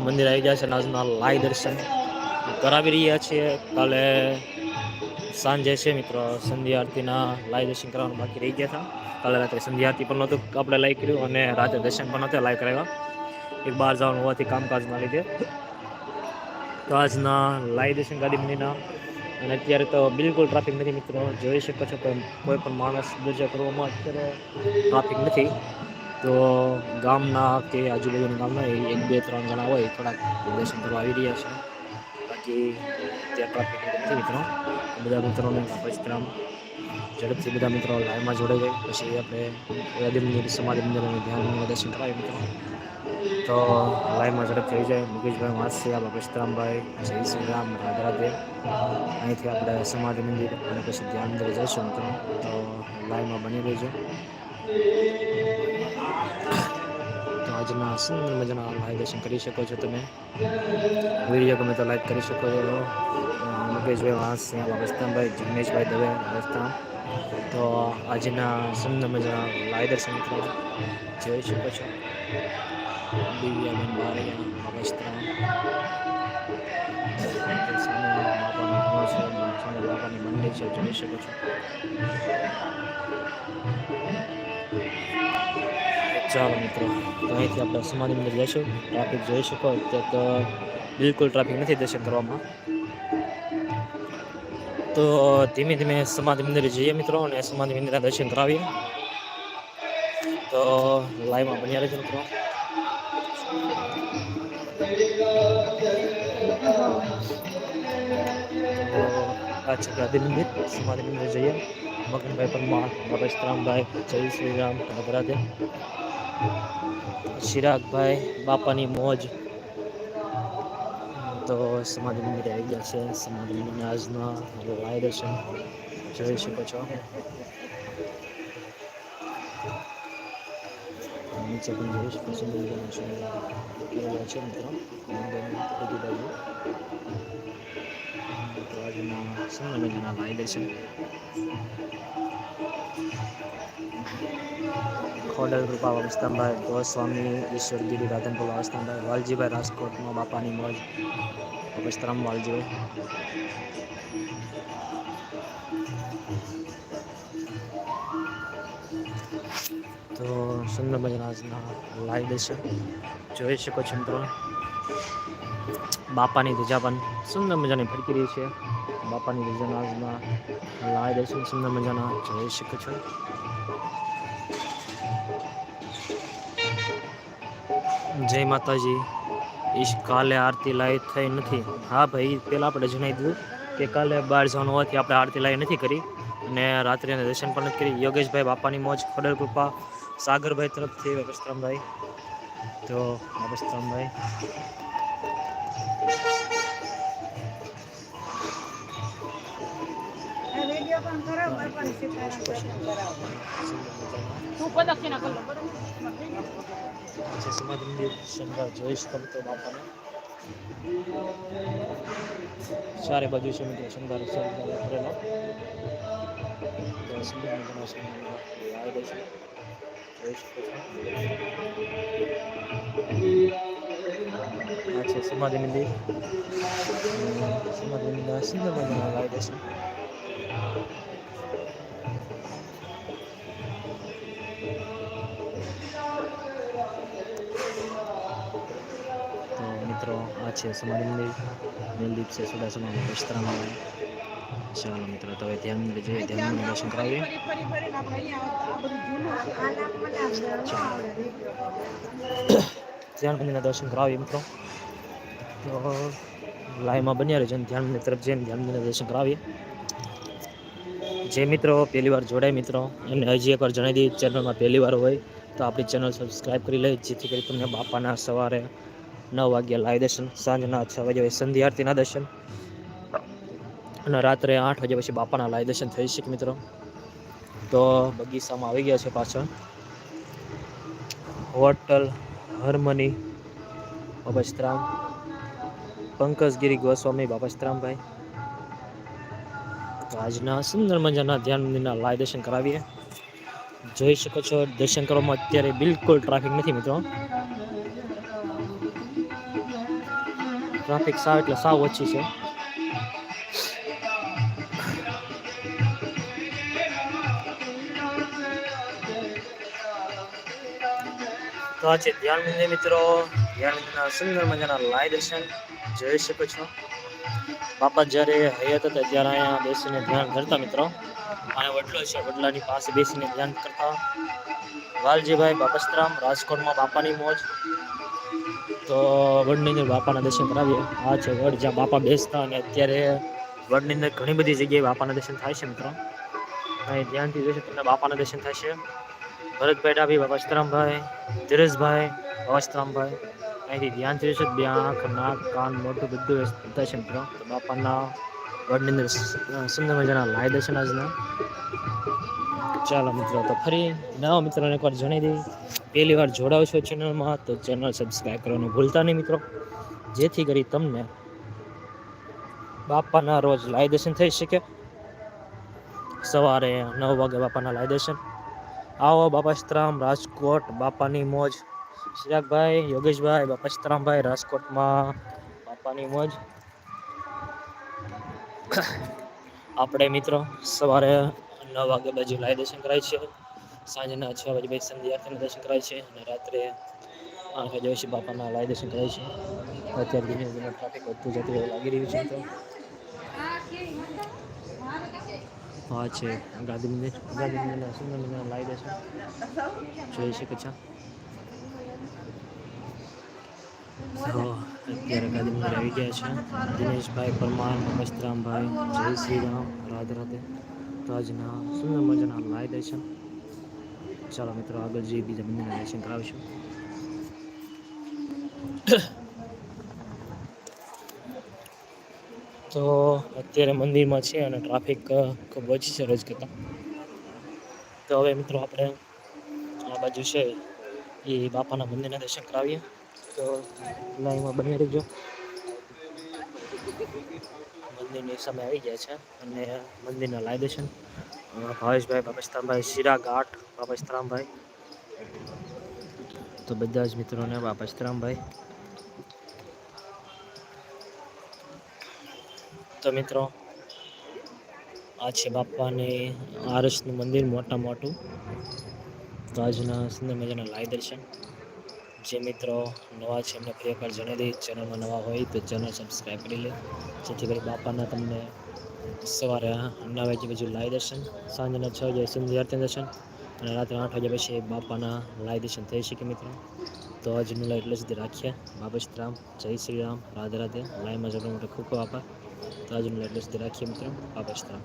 મંદિર આવી ગયા છે આજના લાઈ દર્શન. કરાવી રહ્યા છીએ કાલે સાંજે છે મિત્રો સંધ્યા આરતીના લાઈ દર્શન કરવાનું બાકી રહી ગયા હતા. કાલે રાત્રે સંધ્યા આરતી પણ નહોતું આપણે લાઈક કર્યું અને રાત્રે દર્શન પણ નહોતા લાઈ કરાવ્યા. એક બહાર જવાનું હોવાથી કામકાજના લીધે. તો આજના લાઈ દર્શન ગાડી મંદિરના અને અત્યારે તો બિલકુલ ટ્રાફિક નથી મિત્રો. જોઈ શકો છો કોઈ પણ માણસ દર્જા કરવામાં અત્યારે ટ્રાફિક નથી. તો ગામના કે આજુબાજુના ગામના એક, બે, ત્રણ જણા હોય થોડાક દર્શન કરવા આવી રહ્યા છે. બાકી ત્યાં ટ્રાફિક નથી મિત્રો, બધા મિત્રોને પરિશ્રમ ઝડપથી બધા મિત્રો લાઈનમાં જોડાઈ જાય. પછી આપણે મંદિર સમાધિ મંદિર અને ધ્યાન દર્શન કરાવીએ મિત્રો. તો લાઈવમાં ઝડપ થઈ જાય. મુકેશભાઈ વાંસી પચરામભાઈ જય શ્રી રામ રાધે અહીંથી આપણે સમાધિ મંદિર અને પછી ધ્યાન મંદિરે જઈશું મિત્રો. તો લાઈવમાં બની રહેજો. તો આજના સુંદર મજાના લાઈવ દર્શન કરી શકો છો તમે. વીડિયો ગમે તો લાઈક કરી શકો છો. મુકેશભાઈ વાંસ વસ્તામભાઈ જિગ્નેશભાઈ દવે વસ્તામ તો આજના સુંદર મજાના લાઈવ દર્શન મિત્રો જોઈ શકો છો. દિવ્યાબેન બારિયા સામે બાપાની મંદિર છે, જોઈ શકો છો. ચાલો મિત્રો, તો અહીંથી આપણે સમાધિ મંદિર જઈશું. ટ્રાફિક જોઈ શકો તો બિલકુલ ટ્રાફિક નથી દર્શન કરવામાં. તો ધીમે ધીમે સમાધિ મંદિરે જઈએ મિત્રો અને સમાધિ મંદિરના દર્શન કરાવીએ. તો લાઈવમાં બન્યા રહેજો મિત્રો. આ છે ગાંધી મંદિર, સમાધિ મંદિર જઈએ. મગનભાઈ પરમાર બાબા રામભાઈ જય શ્રી રામ રાધે. ચિરાગભાઈ બાપાની મોજ. તો સમાધિ મંદિર આવી ગયા છે. સમાધિ મંદિરના આજના લાઈ દર્શન જોઈ શકો છો. નીચે પણ જોઈ શકો છો, મંદિરના છે, મિત્રો. મંદિરની બાજુ. આજના સમાધિ મંદિરના લાઈ દર્શન ખોડલ કૃપા વસ્તંભાઈ ગોસ્વામી ઈશ્વરગીરી રાધનપુર વસ્તંભાઈ વાલજીભાઈ રાજકોટમાં બાપાની મોજ. વસ્ત્રમ વાલજીભાઈ. તો સુંદર મજાના આજના લાઈ દર્શન જોઈ શકો છો મિત્રો. બાપાની ધજા પણ સુંદર મજાની ફરકી રહી છે. બાપાની ધજાના લાઈ દર્શન સુંદર મજાના જોઈ શકો છો. જય માતાજી. ઈશ કાલે આરતી લાઈવ થઈ નથી. હા ભાઈ પહેલાં આપણે જણાવી દીધું કે કાલે બહાર જવાનું હોવાથી આપણે આરતી લાઈવ નથી કરી. અને રાત્રે દર્શન પણ નથી કરી. યોગેશભાઈ બાપાની મોજ, ખોડલ કૃપા, સાગરભાઈ તરફથી વસ્ત્રામભાઈ તો વસ્ત્રામભાઈ તું પ્રદક્ષિણા કર લો. બરોબર છે સમાધિ મંદિર શંકર જોઈ શકો તો બાપાને. ચારે બાજુ છે મિત્રો શંકર શંકર કરેલો સુંદર મજાનો શંકર આવી છે. જોઈ શકો છો આ છે સમાધિ મંદિર સમાધિ મંદિર સુંદર મજાનો રહ્યો છે. છે સમાધિ મંદિર મેલદીપ છે સુડાસમામાં વસ્ત્રામાં ચાલો મિત્રો તો હવે ધ્યાન મંદિર જોઈએ ધ્યાન મંદિર દર્શન કરાવીએ ફરી ફરી ફરીને આપણે અહીંયા આ બધું જૂનું આ નામ મને આવડે ધ્યાન મંદિરના દર્શન કરાવીએ મિત્રો તો લાઈવમાં બન્યા રહેજો અને ધ્યાન મંદિર તરફ જઈને ધ્યાન મંદિરના દર્શન કરાવીએ જે મિત્રો પહેલી વાર જોડાય મિત્રો એમને હજી એકવાર જણાવી દઈએ ચેનલમાં પહેલી વાર હોય તો આપણી ચેનલ સબસ્ક્રાઈબ કરી લે જેથી કરી તમને બાપાના સવારે નવ વાગ્યા લાઈવ દર્શન, સાંજના છ વાગ્યા પછી સંધ્યા આરતીના દર્શન. અને રાત્રે આઠ વાગ્યા પછી બાપાના લાઈવ દર્શન થઈ શકે મિત્રો. તો બગીચામાં આવી ગયા છે પાછળ. હોટલ, હરમની બાબસ્ત્રામ પંકજગીરી ગોસ્વામી બાબસ્ત્રામભાઈ આજના સુંદર મજાના ધ્યાન મંદિરના લાય દર્શન કરાવીએ. જોઈ શકો છો, દર્શન કરવામાં અત્યારે બિલકુલ ટ્રાફિક નથી મિત્રો. ટ્રાફિક સાવ એટલે સાવ ઓછી છે. તો આ છે ધ્યાન મંદિર મિત્રો. ધ્યાન મંદિરના સુંદર મજાના લાય દર્શન જોઈ શકો છો. બાપા જ્યારે હયાત હતા ત્યારે અહીંયા બેસીને ધ્યાન કરતા મિત્રો. અહીંયા વડલો છે, વડલાની પાસે બેસીને ધ્યાન કરતા. વાલજીભાઈ બાપસ્તરામ, રાજકોટમાં બાપાની મોજ. તો વડની અંદર બાપાના દર્શન કરાવીએ. આ છે વડ, જ્યાં બાપા બેસતા અને અત્યારે વડની અંદર ઘણી બધી જગ્યાએ બાપાના દર્શન થાય છે મિત્રો. અહીં ધ્યાનથી જોઈશું તમને બાપાના દર્શન થશે ભરતભાઈ ડાભી, બાબા સીતારામભાઈ ધીરેશભાઈ બાબા સીતારામભાઈ. અહીંથી ધ્યાનથી જોઈશું બે આંખ, નાક, કાન, મોઢું બધું બધા છે મિત્રો. તો બાપાના વડની અંદર સુંદર મજાના લાય દર્શન આજના. ચાલો મિત્રો, તો ફરી નવા મિત્રોને એકવાર જણાવી દઈએ. પહેલી વાર જોડાવ છો ચેનલમાં, તો ચેનલ સબસ્ક્રાઈબ કરવાનું ભૂલતા નહીં મિત્રો. જેથી કરી તમને બાપાના રોજ લાય દર્શન થઈ શકે. સવારે નવ વાગે બાપાના લાય દર્શન. આવો બાપાસ્તરામ રાજકોટ, બાપાની મોજ. ચિરાગભાઈ યોગેશભાઈ બાપાસ્તરામભાઈ રાજકોટમાં બાપાની મોજ. આપણે મિત્રો સવારે નવ વાગે બાજુ લાય દર્શન કરાય છે. સાંજના છ વાગે પછી સંધ્યા દર્શન કરાય છે અને રાત્રે આઠ વાગે પછી બાપાના લાય દર્શન કરાય છે. અત્યારે ધીમે ધીમે ટ્રાફિક વધતું જતું એવું લાગી રહ્યું છે તો હા, છે. ગાંધી મંદિર ગાંધી મંદિરના સુંદર મજાના લાય દર્શન. જોઈ શકે છે. તો અત્યારે ગાંધી મંદિર આવી ગયા છે. દિનેશભાઈ પરમાર, વસ્ત્રામભાઈ, જય શ્રી રામ. રાધે રાધે. તો આજના સુંદર મજાના લાય દર્શન ચાલો મિત્રો, આગળ જઈએ બીજા મંદિરના દર્શન કરાવીશું. તો અત્યારે મંદિરમાં છે અને ટ્રાફિક ખૂબ ઓછી છે રોજ કરતાં. તો હવે મિત્રો આપણે આ બાજુ છે એ બાપાના મંદિરના દર્શન કરાવીએ. તો લાઈનમાં બની રહેજો. મંદિરની સામે આવી ગયા છે અને મંદિરના લાય દર્શન ભાવેશભાઈ બાપસ્તરામભાઈ શિરા ઘાટ બાપસ્તરામભાઈ તો બધા જ મિત્રોને બાપસ્તરામભાઈ તો મિત્રો, આ છે બાપાની આરસનું મંદિર મોટા મોટું. તો આજના સુંદર મજાના લાય દર્શન જે મિત્રો નવા છે, એમને ફરી એકવાર જણાવી દઈએ. ચેનલમાં નવા હોય તો ચેનલ સબસ્ક્રાઈબ કરી લે. જેથી કરી બાપાના તમને સવારે નવ વાગે પછી લાય દર્શન, સાંજના છ વાગે સંધ્યા દર્શન અને રાત્રે આઠ વાગ્યા પછી બાપાના લાય દર્શન થઈ શકે મિત્રો. તો આજનું લાય એટલે સુધી રાખીએ. રામ, જય શ્રી રામ, રાધે રાધે. લાઈમાં જવાનું માટે ખૂબ ખૂબ આભાર. તો આજનું લાય એટલે સુધી રાખીએ મિત્રો. બાબસ્તરામ